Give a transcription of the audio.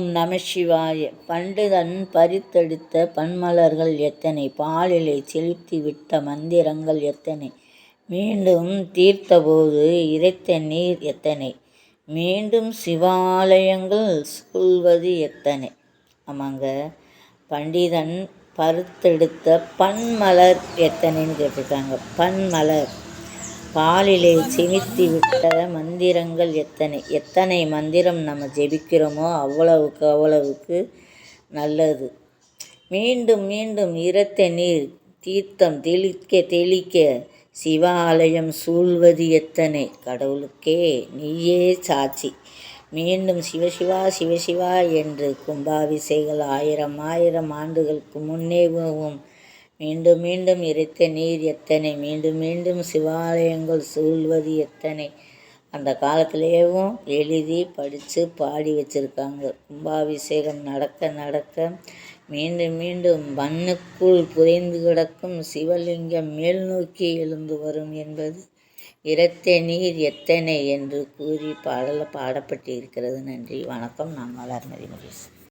ஓம் நம சிவாய. பண்டுதன் பறித்தெடுத்த பன்மலர்கள் எத்தனை? பாலிலை செலுத்திவிட்ட மந்திரங்கள் எத்தனை? மீண்டும் தீர்த்தபோது இறைத்த நீர் எத்தனை? மீண்டும் சிவாலயங்கள் சொல்வது எத்தனை? ஆமாங்க. பண்டிதன் பருத்தெடுத்த பன்மலர் எத்தனைன்னு கேட்டிருக்காங்க. பன்மலர். பாலிலே செமித்தி விட்ட மந்திரங்கள் எத்தனை? எத்தனை மந்திரம் நம்ம ஜெபிக்கிறோமோ அவ்வளவுக்கு அவ்வளவுக்கு நல்லது. மீண்டும் மீண்டும் இரத்த நீர் தீர்த்தம் தெளிக்க தெளிக்க சிவாலயம் சூழ்வது எத்தனை? கடவுளுக்கே நீயே சாட்சி. மீண்டும் சிவசிவா சிவசிவா என்று கும்பாபிஷேகங்கள் ஆயிரம் ஆயிரம் ஆண்டுகளுக்கு முன்னேவும் மீண்டும் மீண்டும் இறைத்த நீர் எத்தனை? மீண்டும் மீண்டும் சிவாலயங்கள் சூழ்வது எத்தனை? அந்த காலத்திலேயும் எழுதி படித்து பாடி வச்சுருக்காங்க. கும்பாபிஷேகம் நடக்க நடக்க மீண்டும் மீண்டும் மண்ணுக்குள் புதைந்து கிடக்கும் சிவலிங்கம் மேல் நோக்கி எழுந்து வரும் என்பது இரத்த நீர் எத்தனை? என்று கூறி பாடல பாடப்பட்டிருக்கிறது. நன்றி. வணக்கம். நான் மலர்மதி மகேஷ்.